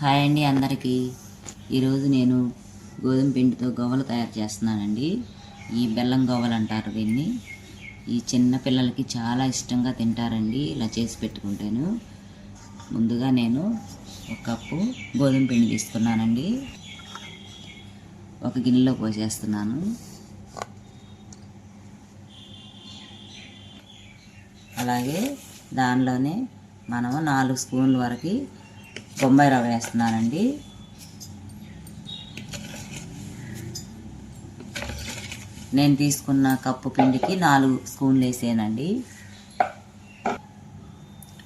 Hi అండి అందరికీ. ఈరోజు నేను గోధుమ పిండితో గవ్వలు తయారు చేస్తున్నానండి. ఈ బెల్లం గవ్వలు అంటారు దీన్ని. ఈ చిన్న పిల్లలకి చాలా ఇష్టంగా తింటారండి ఇలా చేసి పెట్టుకుంటాను. ముందుగా నేను ఒక కప్పు గోధుమ పిండి తీసుకున్నానండి. ఒక గిన్నెలో పోసేస్తున్నాను. అలాగే దానిలోనే మనము నాలుగు స్పూన్ల వరకు బొంబాయి రవ్వ వేస్తున్నానండి. నేను తీసుకున్న కప్పు పిండికి నాలుగు స్పూన్లు వేసానండి.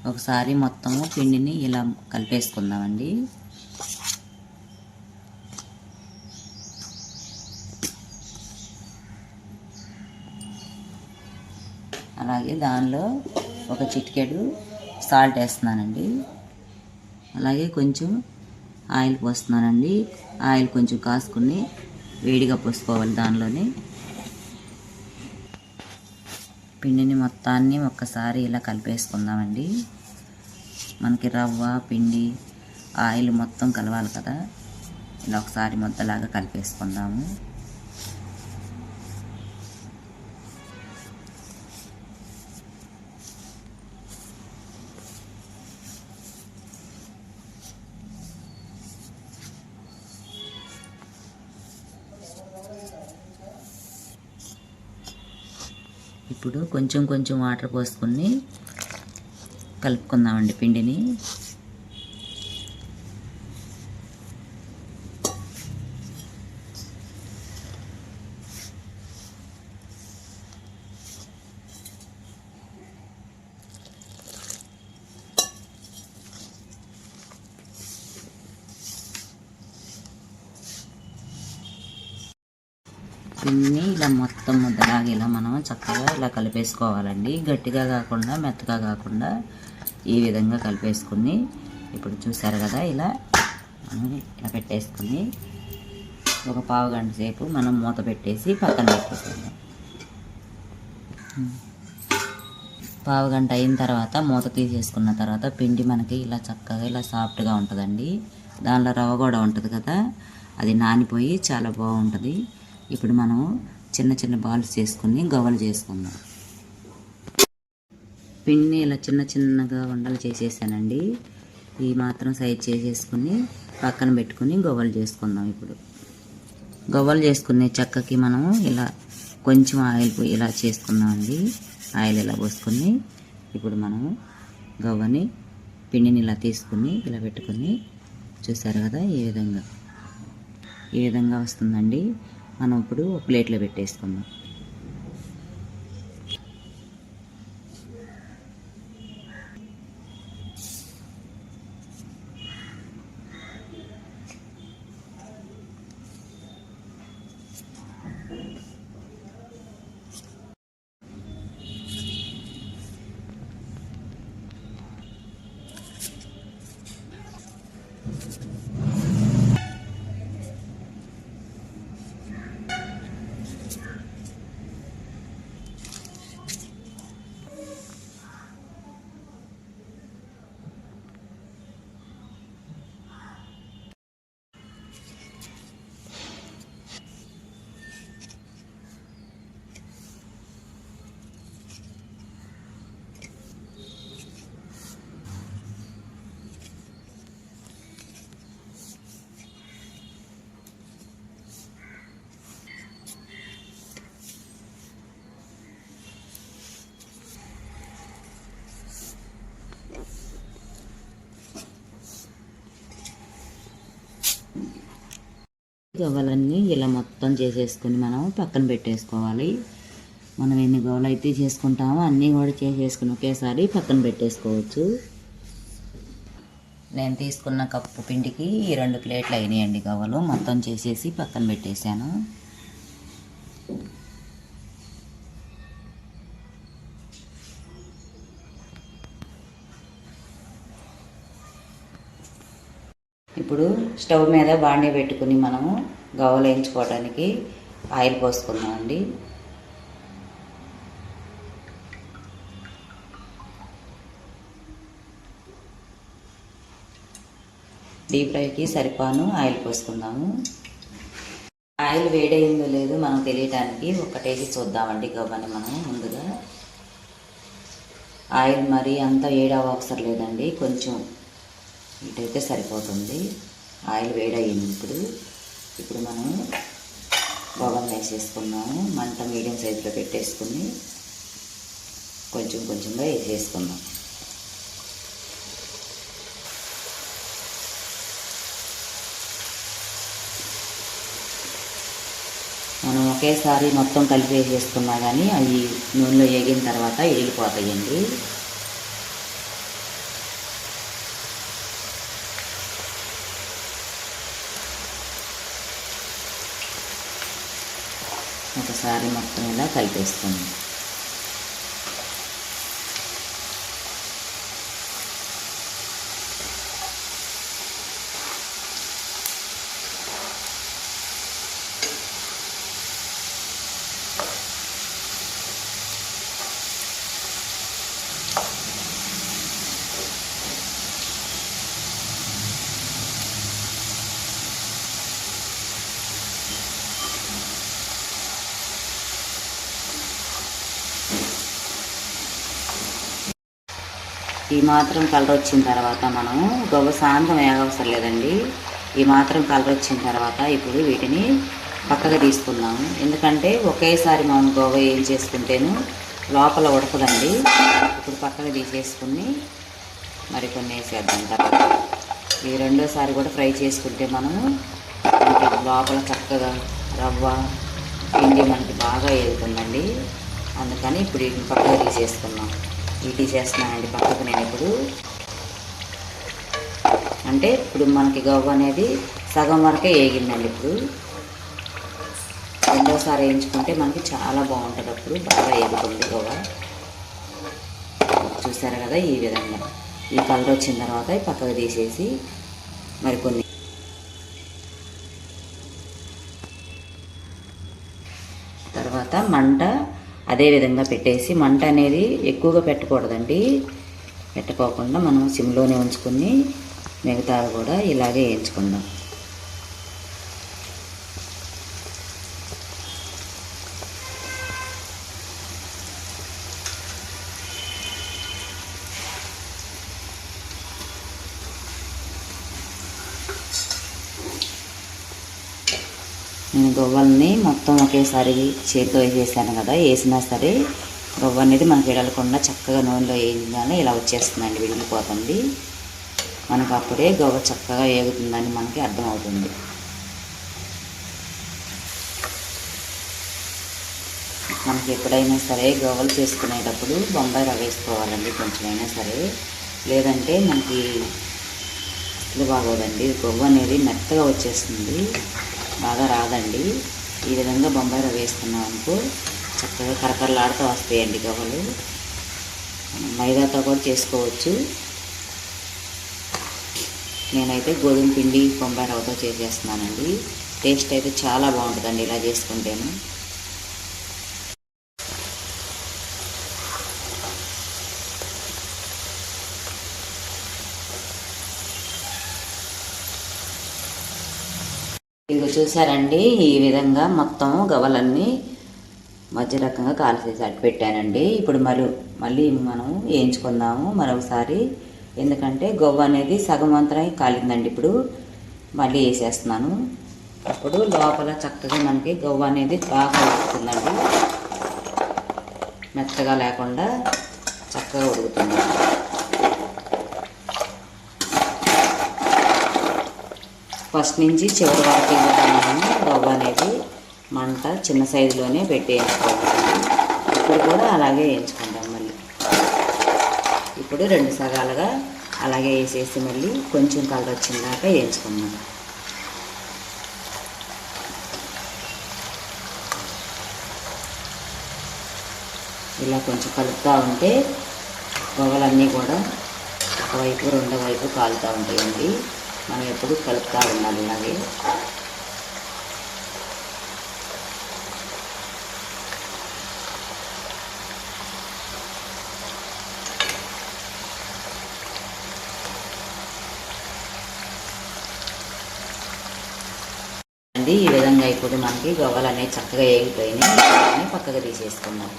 ఒకసారి మొత్తము పిండిని ఇలా కలిపేసుకుందామండి. అలాగే దానిలో ఒక చిటికెడు సాల్ట్ వేస్తున్నానండి. అలాగే కొంచెం ఆయిల్ పోస్తున్నానండి. ఆయిల్ కొంచెం కాసుకుని వేడిగా పోసుకోవాలి దానిలోనే. పిండిని మొత్తాన్ని ఒక్కసారి ఇలా కలిపేసుకుందామండి. మనకి రవ్వ పిండి ఆయిల్ మొత్తం కలవాలి కదా. ఇలా ఒకసారి ముద్దలాగా కలిపేసుకుందాము. ఇప్పుడు కొంచెం కొంచెం వాటర్ పోసుకొని కలుపుకుందామండి పిండిని. పిండిని ఇలా మొత్తం ముద్దలాగా ఇలా మనం చక్కగా ఇలా కలిపేసుకోవాలండి. గట్టిగా కాకుండా మెత్తగా కాకుండా ఈ విధంగా కలిపేసుకుని ఇప్పుడు చూసారు కదా ఇలా మనం ఇలా పెట్టేసుకుని ఒక పావు గంట సేపు మనం మూత పెట్టేసి పక్కన పెట్టేసుకుందాం పావు గంట అయిన తర్వాత మూత తీసేసుకున్న తర్వాత పిండి మనకి ఇలా చక్కగా ఇలా సాఫ్ట్గా ఉంటుందండి. దానిలో రవ్వ కూడా ఉంటుంది కదా అది నానిపోయి చాలా బాగుంటుంది. ఇప్పుడు మనం చిన్న చిన్న బాల్స్ చేసుకుని గవ్వలు చేసుకుందాం. పిండిని ఇలా చిన్న చిన్నగా ఉండలు చేసేసానండి. ఈ మాత్రం సైజ్ చేసేసుకుని పక్కన పెట్టుకుని గవ్వలు చేసుకుందాం ఇప్పుడు. గవ్వలు చేసుకునే చెక్కకి మనం ఇలా కొంచెం ఆయిల్ పోయి ఇలా చేసుకున్నామండి ఆయిల్ ఇలా పోసుకొని ఇప్పుడు మనము గవ్వని పిండిని ఇలా తీసుకుని ఇలా పెట్టుకుని చూసారు కదా ఈ విధంగా. ఈ విధంగా వస్తుందండి. మనం ఇప్పుడు ప్లేట్లో పెట్టేసుకుందాం. గవ్వలన్నీ ఇలా మొత్తం చేసేసుకుని మనం పక్కన పెట్టేసుకోవాలి. మనం ఎన్ని గవ్వలు అయితే చేసుకుంటామో అన్నీ కూడా చేసేసుకుని ఒకేసారి పక్కన పెట్టేసుకోవచ్చు. నేను తీసుకున్న కప్పు పిండికి ఈ రెండు ప్లేట్లు అయినాయండి గవ్వలు. మొత్తం చేసేసి పక్కన పెట్టేశాను. ఇప్పుడు స్టవ్ మీద బాండీ పెట్టుకుని మనము గవ్వలు వేయించుకోవడానికి ఆయిల్ పోసుకుందామండి. డీప్ ఫ్రైకి సరిపాను ఆయిల్ పోసుకుందాము. ఆయిల్ వేడైందో లేదో మనం తెలియటానికి ఒకటేసి చూద్దామండి గవ్వని మనం ముందుగా. ఆయిల్ మరి అంత వేడవ అవసరం లేదండి కొంచెం ఇటైతే సరిపోతుంది. ఆయిల్ వేడయ్యింది ఇప్పుడు. ఇప్పుడు మనం గవ్వలు వేసేసుకున్నాము మంట మీడియం సైజులో పెట్టేసుకుని కొంచెం కొంచెంగా వేసేసుకుందాం. మనం ఒకేసారి మొత్తం కలిపి వేసేసుకున్నా కానీ అవి నూనెలో వేగిన తర్వాత ఎగిలిపోతాయండి. ఒకసారి మొత్తం ఇలా కలిపేసుకుందాం ఈ మాత్రం కలర్ వచ్చిన తర్వాత మనం గవ్వ శాంతం వేగవసరం లేదండి. ఈ మాత్రం కలర్ వచ్చిన తర్వాత ఇప్పుడు వీటిని పక్కగా తీసుకుందాము ఎందుకంటే ఒకేసారి మనం గవ్వ ఏం చేసుకుంటేను లోపల ఉడకదండి. ఇప్పుడు పక్కగా తీసేసుకుని మరికొన్ని వేసేద్దాం తర్వాత. ఈ రెండోసారి కూడా ఫ్రై చేసుకుంటే మనము లోపల చక్కగా రవ్వ పిండి మనకి బాగా వెళ్తుందండి అందుకని ఇప్పుడు వీటిని పక్కగా తీసేసుకున్నాం తీసేస్తున్నానండి పక్కకు నేను ఇప్పుడు. అంటే ఇప్పుడు మనకి గవ్వ అనేది సగం వరకే వేగిందండి ఇప్పుడు. రెండోసారి వేయించుకుంటే మనకి చాలా బాగుంటుంది అప్పుడు బాగా వేగుతుంది గవ్వ. చూసారు కదా ఈ విధంగా. ఈ కలర్ వచ్చిన తర్వాత పక్కకు తీసేసి మరికొన్ని తర్వాత మంట అదే విధంగా పెట్టేసి మంట అనేది ఎక్కువగా పెట్టకూడదండి. పెట్టుకోకుండా మనం సిమ్లోనే ఉంచుకుని మిగతా కూడా ఇలాగే వేయించుకుందాం నేను గవ్వల్ని మొత్తం ఒకేసారి చేతితో వేసేసాను కదా వేసినా సరే గవ్వ అనేది మనకి ఎడలకుండా చక్కగా నూనెలో వేయగానే ఇలా వచ్చేస్తుందండి విడిగిపోతుంది మనకు అప్పుడే గవ్వ చక్కగా వేగుతుందని మనకి అర్థమవుతుంది. మనకి ఎప్పుడైనా సరే గవ్వలు చేసుకునేటప్పుడు బొంబాయి రవ్వ వేసుకోవాలండి కొంచెమైనా సరే. లేదంటే మనకి అసలు బాగోదండి. గవ్వ అనేది మెత్తగా వచ్చేస్తుంది. బాగా రాదండి. ఈ విధంగా బొంబాయి రవ్వ వేసుకున్నాం అనుకో చక్కగా కరకరలాడుతూ వస్తాయండి గవ్వలు. మైదాతో కూడా చేసుకోవచ్చు. నేనైతే గోధుమ పిండి బొంబాయి రవ్వతో చేసేస్తున్నానండి. టేస్ట్ అయితే చాలా బాగుంటుందండి ఇలా చేసుకుంటేను. ఇదిగో చూసారండి ఈ విధంగా మొత్తం గవలన్నీ మధ్య రకంగా కాల్చేసి అట్టు పెట్టానండి ఇప్పుడు మరి మళ్ళీ మనం వేయించుకుందాము మరొకసారి. ఎందుకంటే గొవ్వ అనేది సగం అంతరం కాలిందండి ఇప్పుడు. మళ్ళీ వేసేస్తున్నాను. అప్పుడు లోపల చక్కగా మనకి గవ్వ అనేది బాగా ఉడుకుతుందండి. మెత్తగా లేకుండా చక్కగా ఉడుకుతుంది. ఫస్ట్ నుంచి చివరి వరకు కూడా రవ్వ అనేది మంట చిన్న సైజులోనే పెట్టి వేసుకోవాలి ఇప్పుడు కూడా అలాగే వేయించుకుంటాం మళ్ళీ. ఇప్పుడు రెండు సగాలుగా అలాగే వేసేసి మళ్ళీ కొంచెం కలర్ వచ్చిందాక వేయించుకుందాం. ఇలా కొంచెం కలుపుతూ ఉంటే పొగలన్నీ కూడా ఒకవైపు రెండో వైపు కాలుతూ ఉంటాయండి. మనం ఎప్పుడు కలుపుతూ ఉండాలి ఇలాగే ఈ విధంగా ఇప్పుడు మనకి గవ్వలు అనేవి చక్కగా వేగిపోయినాయి పక్కగా తీసేసుకున్నాం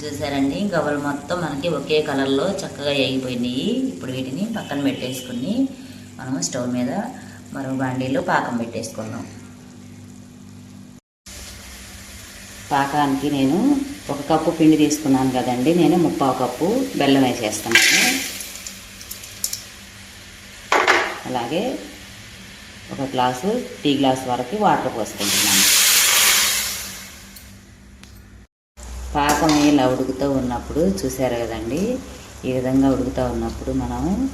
చూసారండి. గవ్వలు మొత్తం మనకి ఒకే కలర్లో చక్కగా వేగిపోయినాయి. ఇప్పుడు వీటిని పక్కన పెట్టేసుకుని మనము స్టవ్ మీద మరో బాండీలో పాకం పెట్టేసుకుందాం. పాకానికి నేను ఒక కప్పు పిండి తీసుకున్నాను కదండి. నేను ముప్పావు కప్పు బెల్లం వేసేస్తాను అలాగే ఒక గ్లాసు టీ గ్లాస్ వరకు వాటర్ పోసుకుంటున్నాను. పాకం ఇలా ఉడుకుతూ ఉన్నప్పుడు చూసారు కదండి. ఈ విధంగా ఉడుకుతూ ఉన్నప్పుడు మనం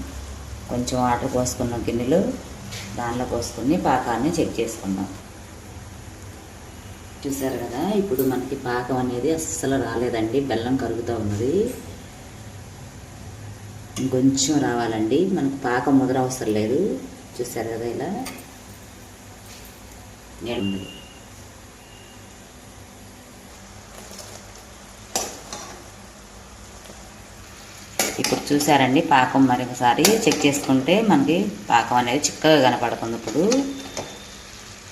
కొంచెం వాటర్ పోసుకున్న గిన్నెలు దానిలో పోసుకుని పాకాన్ని చెక్ చేసుకుందాం చూసారు కదా ఇప్పుడు మనకి పాకం అనేది అస్సలు రాలేదండి. బెల్లం కరుగుతూ ఉన్నది. ఇంకొంచెం రావాలండి. మనకు పాకం ముద్ర అవసరం లేదు. చూసారు కదా ఇలా? ఉంది ఇప్పుడు చూసారండి పాకం మరి ఒకసారి చెక్ చేసుకుంటే మనకి పాకం అనేది చిక్కగా కనపడుతుంది ఇప్పుడు.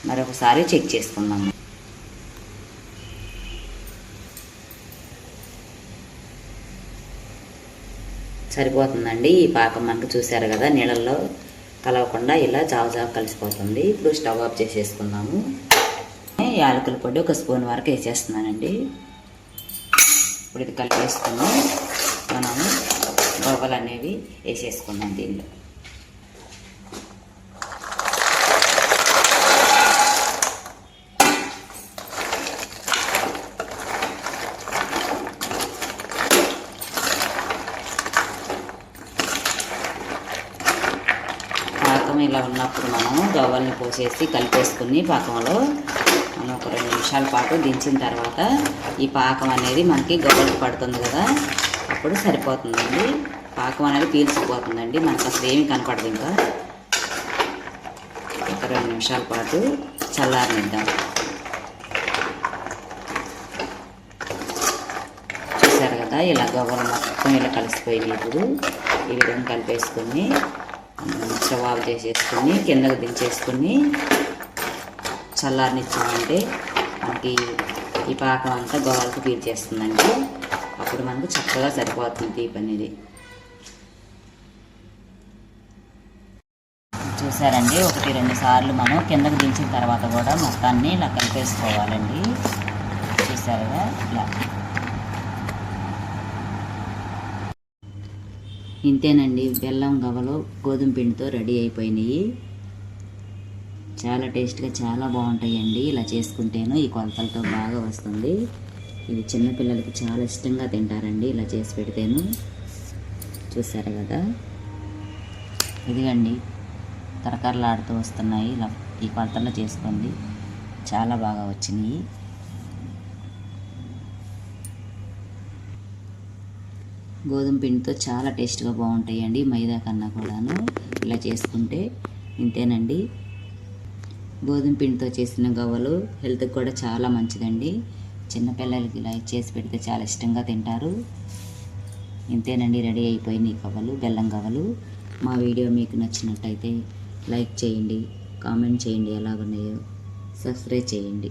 మరొకసారి చెక్ చేసుకుందాము. సరిపోతుందండి ఈ పాకం మనకు చూసారు కదా నీళ్ళల్లో కలవకుండా ఇలా జావ జావ కలిసిపోతుంది. ఇప్పుడు స్టవ్ ఆఫ్ చేసేసుకుందాము. యాలకుల పొడి ఒక స్పూన్ వరకు వేసేస్తున్నానండి. ఇప్పుడు ఇది కలిపేసుకుని మనము గోగలు అనేవి వేసేసుకున్నాం దీనిలో పాకం ఇలా ఉన్నప్పుడు మనం గవ్వల్ని పోసేసి కలిపేసుకుని పాకంలో మనం ఒక రెండు నిమిషాల పాటు దించిన తర్వాత ఈ పాకం అనేది మనకి గవ్వలకి పడుతుంది కదా. అప్పుడు సరిపోతుందండి. పాకం అనేది పీల్చిపోతుందండి మనకు అసలు ఏమీ కనపడదు ఇంకా. ఒక రెండు నిమిషాల పాటు చల్లారనిద్దాం. చూసారు కదా ఇలా గవ్వలు మొత్తం ఇలా కలిసిపోయింది ఇప్పుడు. ఈ విధంగా కలిపేసుకొని స్టవ్ చేసేసుకుని చేసేసుకొని కిందకు దించేసుకొని చల్లారనిచ్చామంటే మనకి ఈ పాకం అంతా గోవాలకు పీల్చేస్తుందండి. అప్పుడు మనకు చక్కగా సరిపోతుంది తీపి అనేది చూసారండి? ఒకటి రెండు సార్లు మనం కిందకు దించిన తర్వాత కూడా మొత్తాన్ని ఇలా కలిపేసుకోవాలండి. చూసారుగా? ఇలా. ఇంతేనండి. బెల్లం గవ్వలు గోధుమ పిండితో రెడీ అయిపోయినాయి. చాలా టేస్ట్గా చాలా బాగుంటాయండి. ఇలా చేసుకుంటేను ఈ కొలతలతో బాగా వస్తుంది. ఇవి చిన్నపిల్లలకి చాలా ఇష్టంగా తింటారండి. ఇలా చేసి పెడితేను. చూసారు కదా? ఇదిగండి. తరకరలాడుతూ వస్తున్నాయి. ఇలా ఈ కొలతల్లో చేసుకోండి. చాలా బాగా వచ్చినాయి. గోధుమ పిండితో చాలా టేస్ట్గా బాగుంటాయండి. మైదా కన్నా కూడాను. ఇలా చేసుకుంటే ఇంతేనండి. గోధుమ పిండితో చేసిన గవ్వలు హెల్త్కి కూడా చాలా మంచిదండి. చిన్నపిల్లలకి ఇలా చేసి పెడితే చాలా ఇష్టంగా తింటారు. ఇంతేనండి రెడీ అయిపోయినాయి కవ్వలు బెల్లం కవ్వలు. మా వీడియో మీకు నచ్చినట్టయితే లైక్ చేయండి కామెంట్ చేయండి ఎలాగున్నాయో సబ్స్క్రైబ్ చేయండి.